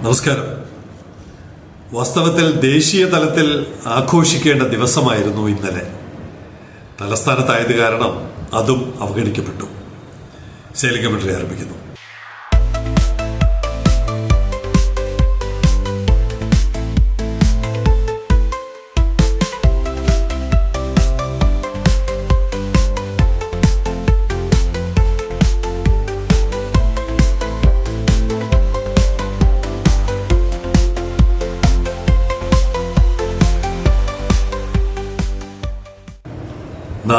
നമസ്കാരം. വാസ്തവത്തിൽ ദേശീയ തലത്തിൽ ആഘോഷിക്കേണ്ട ദിവസമായിരുന്നു ഇന്നലെ. തലസ്ഥാനത്തായത് കാരണം അതും അവഗണിക്കപ്പെട്ടു. കമന്ററി ആരംഭിക്കുന്നു.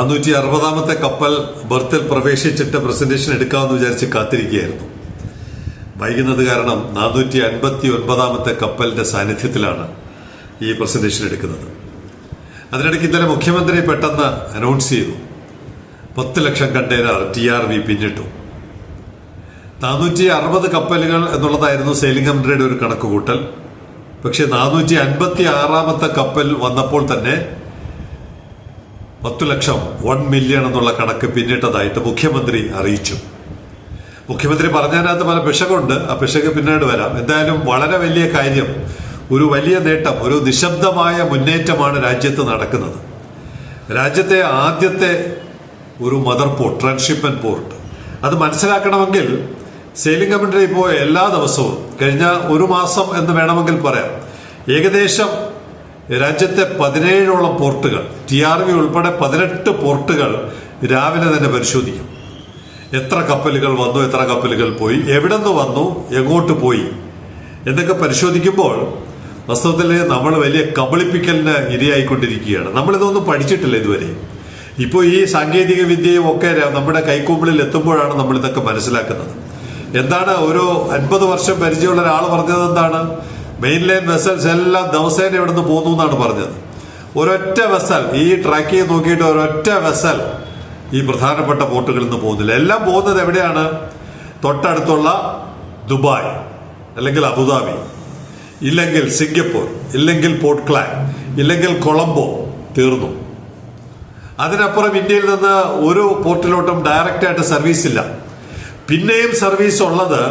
നാനൂറ്റി അറുപതാമത്തെ കപ്പൽ ബർത്തിൽ പ്രവേശിച്ചിട്ട് പ്രസന്റേഷൻ എടുക്കാമെന്ന് വിചാരിച്ച് കാത്തിരിക്കുകയായിരുന്നു. വൈകുന്നത് കാരണം നാനൂറ്റി അൻപത്തി ഒൻപതാമത്തെ കപ്പലിന്റെ സാന്നിധ്യത്തിലാണ് ഈ പ്രസന്റേഷൻ എടുക്കുന്നത്. അതിനിടയ്ക്ക് ഇന്നലെ മുഖ്യമന്ത്രി പെട്ടെന്ന് അനൗൺസ് ചെയ്തു. പത്ത് lakh container T R V പിന്നിട്ടു. നാനൂറ്റി അറുപത് കപ്പലുകൾ എന്നുള്ളതായിരുന്നു സെയിലിംഗ് കമ്പനിയുടെ ഒരു കണക്കുകൂട്ടൽ. പക്ഷേ നാനൂറ്റി അൻപത്തി ആറാമത്തെ കപ്പൽ വന്നപ്പോൾ തന്നെ പത്തു ലക്ഷം വൺ മില്യൺ എന്നുള്ള കണക്ക് പിന്നിട്ടതായിട്ട് മുഖ്യമന്ത്രി അറിയിച്ചു. മുഖ്യമന്ത്രി പറഞ്ഞതിനകത്ത് പല പിശകുണ്ട്. ആ പിശക് പിന്നീട് വരാം. എന്തായാലും വളരെ വലിയ കാര്യം ഒരു വലിയ നേട്ടം ഒരു നിശബ്ദമായ മുന്നേറ്റമാണ് രാജ്യത്ത് നടക്കുന്നത്. രാജ്യത്തെ ആദ്യത്തെ ഒരു മദർ പോർട്ട് ട്രാൻസ്ഷിപ്മെന്റ് പോർട്ട് അത് മനസ്സിലാക്കണമെങ്കിൽ സെയിലിംഗ് കമ്മിറ്റി ഇപ്പോൾ എല്ലാ ദിവസവും കഴിഞ്ഞ ഒരു മാസം എന്ന് വേണമെങ്കിൽ പറയാം ഏകദേശം രാജ്യത്തെ പതിനേഴോളം പോർട്ടുകൾ ടി ആർ വി ഉൾപ്പെടെ പതിനെട്ട് പോർട്ടുകൾ രാവിലെ തന്നെ പരിശോധിക്കും. എത്ര കപ്പലുകൾ വന്നു എത്ര കപ്പലുകൾ പോയി എവിടെ നിന്ന് വന്നു എങ്ങോട്ട് പോയി എന്നൊക്കെ പരിശോധിക്കുമ്പോൾ വാസ്തവത്തിൽ നമ്മൾ വലിയ കബളിപ്പിക്കലിന് ഇരയായിക്കൊണ്ടിരിക്കുകയാണ്. നമ്മളിതൊന്നും പഠിച്ചിട്ടില്ല ഇതുവരെ. ഇപ്പോൾ ഈ സാങ്കേതിക വിദ്യയും ഒക്കെ നമ്മുടെ കൈക്കൂമ്പിളിൽ എത്തുമ്പോഴാണ് നമ്മൾ ഇതൊക്കെ മനസ്സിലാക്കുന്നത്. എന്താണ് ഒരു അൻപത് വർഷം പരിചയമുള്ള ഒരാൾ പറഞ്ഞത് എന്താണ്? മെയിൻ ലൈൻ വെസൽസ് എല്ലാം ദിവസേന ഇവിടെ നിന്ന് പോകുന്നു എന്നാണ് പറഞ്ഞത്. ഒരൊറ്റ വെസൽ ഈ ട്രാക്ക് ചെയ്ത് നോക്കിയിട്ട് ഒരൊറ്റ വെസൽ ഈ പ്രധാനപ്പെട്ട പോർട്ടുകളിൽ നിന്ന് പോകുന്നില്ല. എല്ലാം പോകുന്നത് എവിടെയാണ്? തൊട്ടടുത്തുള്ള ദുബായ് അല്ലെങ്കിൽ അബുദാബി. ഇല്ലെങ്കിൽ സിംഗപ്പൂർ ഇല്ലെങ്കിൽ പോർട്ട് ഇല്ലെങ്കിൽ കൊളംബോ തീർന്നു. അതിനപ്പുറം ഇന്ത്യയിൽ നിന്ന് ഒരു പോർട്ടിലോട്ടും ഡയറക്റ്റ് ആയിട്ട് സർവീസ് ഇല്ല. പിന്നെയും സർവീസ് ഉള്ളത്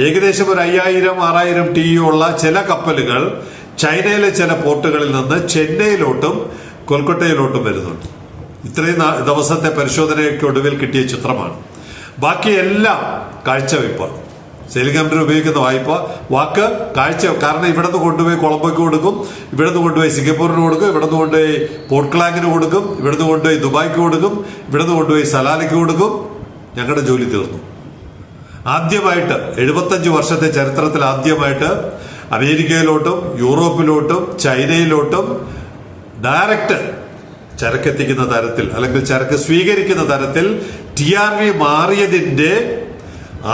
ഏകദേശം ഒരു അയ്യായിരം ആറായിരം ടി ഉള്ള ചില കപ്പലുകൾ ചൈനയിലെ ചില പോർട്ടുകളിൽ നിന്ന് ചെന്നൈയിലോട്ടും കൊൽക്കത്തയിലോട്ടും വരുന്നുണ്ട്. ഇത്രയും ദിവസത്തെ പരിശോധനയ്ക്ക് ഒടുവിൽ കിട്ടിയ ചിത്രമാണ്. ബാക്കി എല്ലാം കാഴ്ചവെപ്പാണ് സെയിലിംഗ് കമ്പനി ഉപയോഗിക്കുന്ന വായ്പ. വാക്ക് കാഴ്ച കാരണം ഇവിടെ നിന്ന് കൊണ്ടുപോയി കൊളംബോയ്ക്ക് കൊടുക്കും ഇവിടെ നിന്ന് കൊണ്ടുപോയി സിംഗപ്പൂരിന് കൊടുക്കും ഇവിടെ നിന്ന് കൊണ്ടുപോയി പോർട്ട് ക്ലാങ്ങിന് കൊടുക്കും ഇവിടെ നിന്ന് കൊണ്ടുപോയി ദുബായ്ക്ക് കൊടുക്കും ഇവിടെ നിന്ന് കൊണ്ടുപോയി സലാലയ്ക്ക് കൊടുക്കും. ഞങ്ങളുടെ ജോലി തീർന്നു. ആദ്യമായിട്ട് എഴുപത്തഞ്ച് വർഷത്തെ ചരിത്രത്തിൽ ആദ്യമായിട്ട് അമേരിക്കയിലോട്ടും യൂറോപ്പിലോട്ടും ചൈനയിലോട്ടും ഡയറക്റ്റ് ചരക്കെത്തിക്കുന്ന തരത്തിൽ അല്ലെങ്കിൽ ചരക്ക് സ്വീകരിക്കുന്ന തരത്തിൽ ടി ആർ വി മാറിയതിന്റെ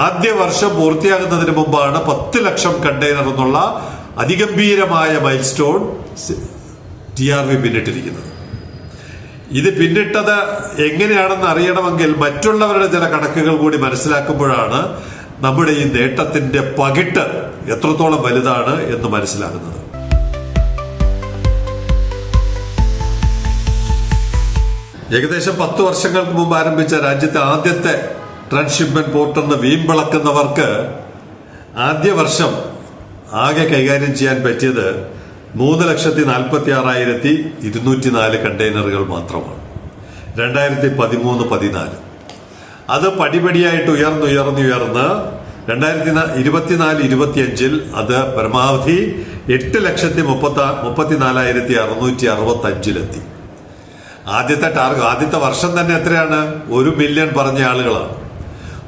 ആദ്യ വർഷം പൂർത്തിയാകുന്നതിന് മുമ്പാണ് പത്ത് ലക്ഷം കണ്ടെയ്നർ എന്നുള്ള അതിഗംഭീരമായ milestone T R V പിന്നിട്ടിരിക്കുന്നത്. ഇത് പിന്നിട്ടത് എങ്ങനെയാണെന്ന് അറിയണമെങ്കിൽ മറ്റുള്ളവരുടെ ചില കണക്കുകൾ കൂടി മനസ്സിലാക്കുമ്പോഴാണ് നമ്മുടെ ഈ നേട്ടത്തിന്റെ പകിട്ട് എത്രത്തോളം വലുതാണ് എന്ന് മനസ്സിലാകുന്നത്. ഏകദേശം പത്ത് വർഷങ്ങൾക്ക് മുമ്പ് ആരംഭിച്ച രാജ്യത്തെ ആദ്യത്തെ ട്രാൻസ്ഷിപ്മെന്റ് പോർട്ടെന്ന് വീമ്പിളക്കുന്നവർക്ക് ആദ്യ വർഷം ആകെ കൈകാര്യം ചെയ്യാൻ പറ്റിയത് മൂന്ന് ലക്ഷത്തി നാൽപ്പത്തി ആറായിരത്തി ഇരുന്നൂറ്റി നാല് കണ്ടെയ്നറുകൾ മാത്രമാണ്. രണ്ടായിരത്തി പതിമൂന്ന് പതിനാല്. അത് പടിപടിയായിട്ട് ഉയർന്നുയർന്നുയർന്ന് രണ്ടായിരത്തി ഇരുപത്തിനാല് ഇരുപത്തിയഞ്ചിൽ അത് പരമാവധി എട്ട് ലക്ഷത്തി മുപ്പത്തി മുപ്പത്തിനാലായിരത്തി അറുന്നൂറ്റി അറുപത്തി അഞ്ചിലെത്തി ആദ്യത്തെ ടാർഗ് ആദ്യത്തെ വർഷം തന്നെ എത്രയാണ്? ഒരു മില്യൺ പറഞ്ഞ ആളുകളാണ്.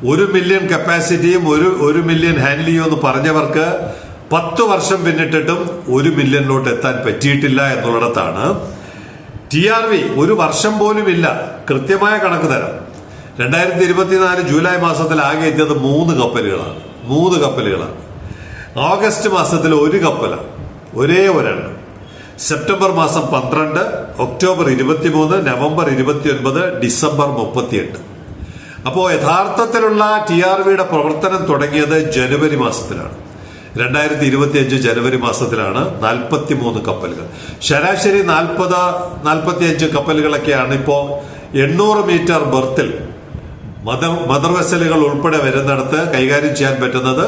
ഒരു മില്യൺ കപ്പാസിറ്റിയും ഒരു ഒരു മില്യൺ ഹാൻഡിൽ എന്ന് പറഞ്ഞവർക്ക് പത്ത് വർഷം പിന്നിട്ടിട്ടും ഒരു മില്യണിലോട്ട് എത്താൻ പറ്റിയിട്ടില്ല എന്നുള്ളിടത്താണ് ടി ആർ വി ഒരു വർഷം പോലും ഇല്ല കൃത്യമായ കണക്ക് തരാം. രണ്ടായിരത്തി ഇരുപത്തിനാല് ജൂലൈ മാസത്തിൽ ആകെ എത്തിയത് മൂന്ന് കപ്പലുകളാണ്. മൂന്ന് കപ്പലുകളാണ്. ഓഗസ്റ്റ് മാസത്തിൽ ഒരു കപ്പലാണ്. ഒരേ ഒരെണ്ണം. സെപ്റ്റംബർ മാസം പന്ത്രണ്ട് ഒക്ടോബർ ഇരുപത്തിമൂന്ന് നവംബർ ഇരുപത്തിയൊൻപത് ഡിസംബർ മുപ്പത്തിയെട്ട്. അപ്പോൾ യഥാർത്ഥത്തിലുള്ള ടി ആർ വിയുടെ പ്രവർത്തനം തുടങ്ങിയത് ജനുവരി മാസത്തിലാണ്. രണ്ടായിരത്തി ഇരുപത്തി അഞ്ച് ജനുവരി മാസത്തിലാണ് നാൽപ്പത്തി മൂന്ന് കപ്പലുകൾ. ശരാശരി നാൽപ്പത് നാൽപ്പത്തി അഞ്ച് കപ്പലുകളൊക്കെയാണ് ഇപ്പോൾ എണ്ണൂറ് മീറ്റർ ബർത്തിൽ മദർ മദർ വെസലുകൾ ഉൾപ്പെടെ വരുന്നിടത്ത് കൈകാര്യം ചെയ്യാൻ പറ്റുന്നത്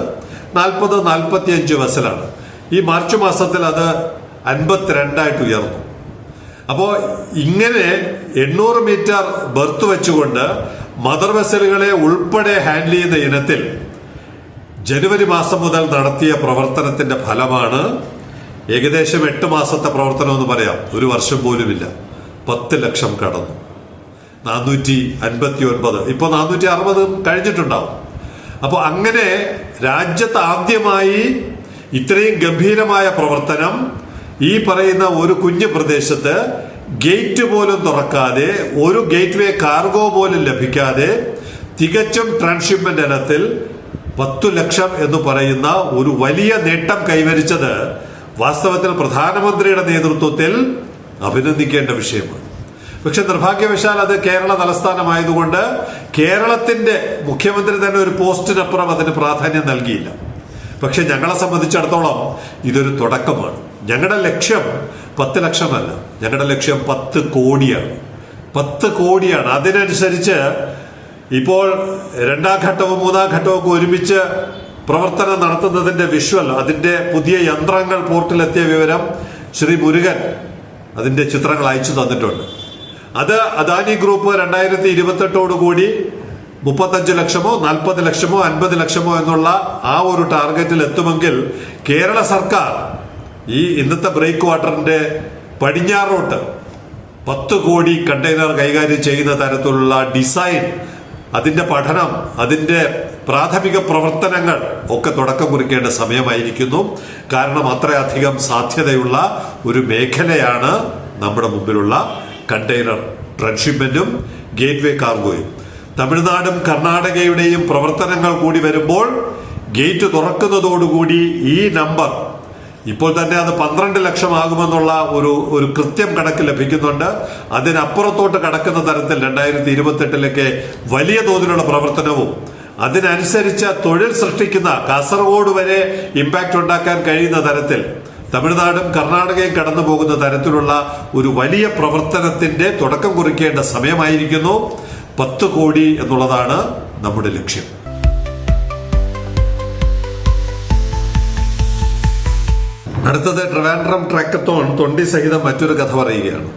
നാൽപ്പത് നാൽപ്പത്തിയഞ്ച് വെസലാണ്. ഈ മാർച്ച് മാസത്തിൽ അത് അൻപത്തിരണ്ടായിട്ട് ഉയർന്നു. അപ്പോൾ ഇങ്ങനെ എണ്ണൂറ് മീറ്റർ ബർത്ത് വെച്ചുകൊണ്ട് മദർ വെസലുകളെ ഉൾപ്പെടെ ഹാൻഡിൽ ചെയ്യുന്ന ഇനത്തിൽ ജനുവരി മാസം മുതൽ നടത്തിയ പ്രവർത്തനത്തിന്റെ ഫലമാണ് ഏകദേശം എട്ട് മാസത്തെ പ്രവർത്തനം എന്ന് പറയാം. ഒരു വർഷം പോലുമില്ല. പത്ത് ലക്ഷം കടന്നു. നാനൂറ്റി അൻപത്തി ഒൻപത് ഇപ്പൊ നാനൂറ്റി അറുപത് കഴിഞ്ഞിട്ടുണ്ടാവും. അപ്പോൾ അങ്ങനെ രാജ്യത്ത് ആദ്യമായി ഇത്രയും ഗംഭീരമായ പ്രവർത്തനം ഈ പറയുന്ന ഒരു കുഞ്ഞു പ്രദേശത്ത് ഗേറ്റ് പോലും തുറക്കാതെ ഒരു ഗേറ്റ് വേ കാർഗോ പോലും ലഭിക്കാതെ തികച്ചും ട്രാൻസ്ഷിപ്മെന്റ് ഇനത്തിൽ പത്തു ലക്ഷം എന്ന് പറയുന്ന ഒരു വലിയ നേട്ടം കൈവരിച്ചത് വാസ്തവത്തിൽ പ്രധാനമന്ത്രിയുടെ നേതൃത്വത്തിൽ അഭിനന്ദിക്കേണ്ട വിഷയമാണ്. പക്ഷെ നിർഭാഗ്യവശാൽ അത് കേരള തലസ്ഥാനമായതുകൊണ്ട് കേരളത്തിന്റെ മുഖ്യമന്ത്രി തന്നെ ഒരു പോസ്റ്റിനപ്പുറം അതിന് പ്രാധാന്യം നൽകിയില്ല. പക്ഷെ ഞങ്ങളെ സംബന്ധിച്ചിടത്തോളം ഇതൊരു തുടക്കമാണ്. ഞങ്ങളുടെ ലക്ഷ്യം പത്ത് ലക്ഷമല്ല. ഞങ്ങളുടെ ലക്ഷ്യം പത്ത് കോടിയാണ്. പത്ത് കോടിയാണ്. അതിനനുസരിച്ച് ഇപ്പോൾ രണ്ടാം ഘട്ടവും മൂന്നാം ഘട്ടവും ഒക്കെ ഒരുമിച്ച് പ്രവർത്തനം നടത്തുന്നതിന്റെ വിഷ്വൽ അതിന്റെ പുതിയ യന്ത്രങ്ങൾ പോർട്ടിലെത്തിയ വിവരം ശ്രീ മുരുകൻ അതിന്റെ ചിത്രങ്ങൾ അയച്ചു തന്നിട്ടുണ്ട്. അത് അദാനി ഗ്രൂപ്പ് രണ്ടായിരത്തി ഇരുപത്തെട്ടോടു കൂടി മുപ്പത്തഞ്ച് ലക്ഷമോ നാൽപ്പത് ലക്ഷമോ അൻപത് ലക്ഷമോ എന്നുള്ള ആ ഒരു ടാർഗറ്റിൽ എത്തുമെങ്കിൽ കേരള സർക്കാർ ഈ ഇന്നത്തെ ബ്രേക്ക് വാട്ടറിന്റെ പടിഞ്ഞാറോട്ട് പത്ത് കോടി കണ്ടെയ്നർ കൈകാര്യം ചെയ്യുന്ന തരത്തിലുള്ള ഡിസൈൻ അതിന്റെ പഠനം അതിന്റെ പ്രാഥമിക പ്രവർത്തനങ്ങൾ ഒക്കെ തുടക്കം കുറിക്കേണ്ട സമയമായിരിക്കുന്നു. കാരണം അത്രയധികം സാധ്യതയുള്ള ഒരു മേഖലയാണ് നമ്മുടെ മുമ്പിലുള്ള കണ്ടെയ്നർ ട്രാൻസ്ഷിപ്മെന്റും ഗേറ്റ്വേ കാർഗോയും. തമിഴ്നാടും കർണാടകയുടെയും പ്രവർത്തനങ്ങൾ കൂടി വരുമ്പോൾ ഗേറ്റ് തുറക്കുന്നതോടുകൂടി ഈ നമ്പർ ഇപ്പോൾ തന്നെ അത് പന്ത്രണ്ട് ലക്ഷമാകുമെന്നുള്ള ഒരു ഒരു കൃത്യം കണക്ക് ലഭിക്കുന്നുണ്ട്. അതിനപ്പുറത്തോട്ട് കടക്കുന്ന തരത്തിൽ രണ്ടായിരത്തി ഇരുപത്തെട്ടിലൊക്കെ വലിയ തോതിലുള്ള പ്രവർത്തനവും അതിനനുസരിച്ച് തൊഴിൽ സൃഷ്ടിക്കുന്ന കാസർഗോഡ് വരെ ഇമ്പാക്റ്റ് ഉണ്ടാക്കാൻ കഴിയുന്ന തരത്തിൽ തമിഴ്നാടും കർണാടകയും കടന്നു പോകുന്ന തരത്തിലുള്ള ഒരു വലിയ പ്രവർത്തനത്തിന്റെ തുടക്കം കുറിക്കേണ്ട സമയമായിരിക്കുന്നു. പത്ത് കോടി എന്നുള്ളതാണ് നമ്മുടെ ലക്ഷ്യം. അടുത്തത് ട്രിവാൻഡ്രം ട്രാക്കത്തോൺ തൊണ്ടി സഹിതം മറ്റൊരു കഥ പറയുകയാണ്.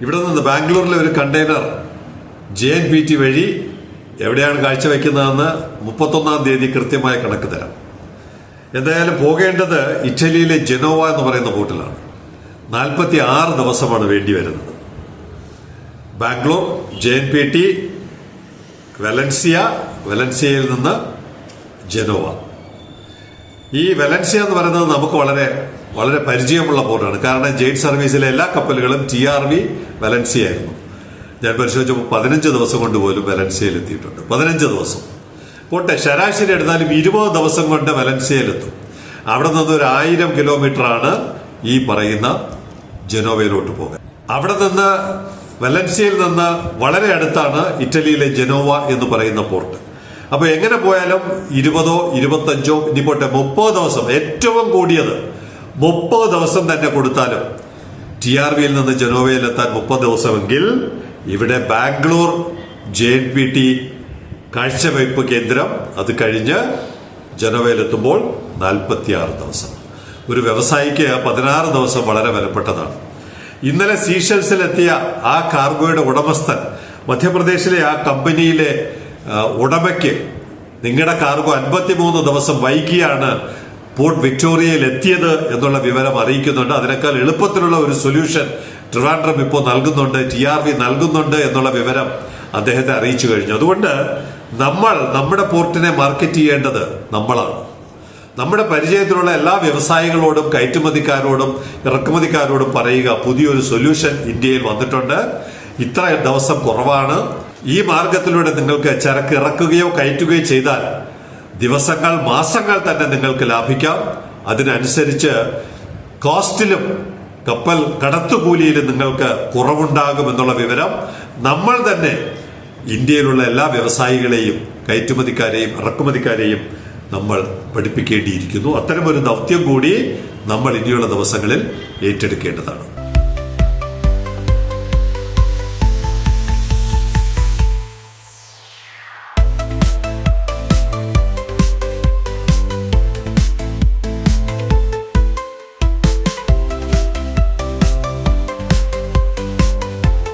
ഇവിടെ നിന്ന് ബാംഗ്ലൂരിലെ ഒരു container J N P T വഴി എവിടെയാണ് കാഴ്ചവെക്കുന്നതെന്ന് മുപ്പത്തൊന്നാം തീയതി കൃത്യമായ കണക്ക് തരാം. എന്തായാലും പോകേണ്ടത് ഇറ്റലിയിലെ ജനോവ എന്ന് പറയുന്ന ബോട്ടിലാണ്. നാൽപ്പത്തി ആറ് ദിവസമാണ് വേണ്ടി വരുന്നത്. Bangalore J N P T Valencia വെലൻസിയയിൽ നിന്ന് ജനോവ. ഈ വെലൻസിയ എന്ന് പറയുന്നത് നമുക്ക് വളരെ വളരെ പരിചയമുള്ള പോർട്ടാണ് കാരണം ജെയ്റ്റ് സർവീസിലെ എല്ലാ കപ്പലുകളും ടി ആർ വി വെലൻസിയ ആയിരുന്നു. ഞാൻ പരിശോധിച്ചപ്പോൾ പതിനഞ്ച് ദിവസം കൊണ്ട് പോലും വെലൻസിയയിൽ എത്തിയിട്ടുണ്ട്. പതിനഞ്ച് ദിവസം. പോട്ടെ ശരാശരി എടുത്താലും ഇരുപത് ദിവസം കൊണ്ട് വെലൻസിയയിലെത്തും അവിടെ നിന്ന് ഒരു ആയിരം കിലോമീറ്റർ ആണ് ഈ പറയുന്ന ജനോവയിലോട്ട് പോകാൻ. അവിടെ നിന്ന് വെലൻസിയയിൽ നിന്ന് വളരെ അടുത്താണ് ഇറ്റലിയിലെ ജനോവ എന്ന് പറയുന്ന പോർട്ട്. അപ്പൊ എങ്ങനെ പോയാലും ഇരുപതോ ഇരുപത്തഞ്ചോ ഇനിപ്പോട്ടെ പോട്ടെ മുപ്പത് ദിവസം ഏറ്റവും കൂടിയത് മുപ്പത് ദിവസം തന്നെ കൊടുത്താലും ടി ആർ വിയിൽ നിന്ന് ജനോവയിൽ എത്താൻ മുപ്പത് ദിവസമെങ്കിൽ ഇവിടെ Bangalore J N P T കാഴ്ചവയ്പ് കേന്ദ്രം അത് കഴിഞ്ഞ് ജനോവയിലെത്തുമ്പോൾ നാൽപ്പത്തിയാറ് ദിവസം. ഒരു വ്യവസായിക്ക് പതിനാറ് ദിവസം വളരെ വിലപ്പെട്ടതാണ്. ഇന്നലെ സീഷൽസിലെത്തിയ ആ കാർഗോയുടെ ഉടമസ്ഥൻ മധ്യപ്രദേശിലെ ആ കമ്പനിയിലെ ഉടമയ്ക്ക് നിങ്ങളുടെ കാർഗോ അൻപത്തിമൂന്ന് ദിവസം വൈകിയാണ് പോർട്ട് വിക്ടോറിയയിൽ എത്തിയത് എന്നുള്ള വിവരം അറിയിക്കുന്നുണ്ട്. അതിനേക്കാൾ എളുപ്പത്തിലുള്ള ഒരു സൊല്യൂഷൻ ട്രിവാൻഡ്രം ഇപ്പോൾ നൽകുന്നുണ്ട് ടി ആർ വി നൽകുന്നുണ്ട് എന്നുള്ള വിവരം അദ്ദേഹത്തെ അറിയിച്ചു കഴിഞ്ഞു. അതുകൊണ്ട് നമ്മൾ നമ്മുടെ പോർട്ടിനെ മാർക്കറ്റ് ചെയ്യേണ്ടത് നമ്മളാണ്. നമ്മുടെ പരിചയത്തിലുള്ള എല്ലാ വ്യവസായികളോടും കയറ്റുമതിക്കാരോടും ഇറക്കുമതിക്കാരോടും പറയുക പുതിയൊരു സൊല്യൂഷൻ ഇന്ത്യയിൽ വന്നിട്ടുണ്ട്. ഇത്ര ദിവസം കുറവാണ്. ഈ മാർഗത്തിലൂടെ നിങ്ങൾക്ക് ചരക്ക് ഇറക്കുകയോ കയറ്റുകയോ ചെയ്താൽ ദിവസങ്ങൾ മാസങ്ങൾ തന്നെ നിങ്ങൾക്ക് ലാഭിക്കാം. അതിനനുസരിച്ച് കോസ്റ്റിലും കപ്പൽ കടത്തുകൂലിയിലും നിങ്ങൾക്ക് കുറവുണ്ടാകും എന്നുള്ള വിവരം നമ്മൾ തന്നെ ഇന്ത്യയിലുള്ള എല്ലാ വ്യവസായികളെയും കയറ്റുമതിക്കാരെയും ഇറക്കുമതിക്കാരെയും നമ്മൾ പഠിപ്പിക്കേണ്ടിയിരിക്കുന്നു. അത്തരമൊരു ദൗത്യം കൂടി നമ്മൾ ഇനിയുള്ള ദിവസങ്ങളിൽ ഏറ്റെടുക്കേണ്ടതാണ്.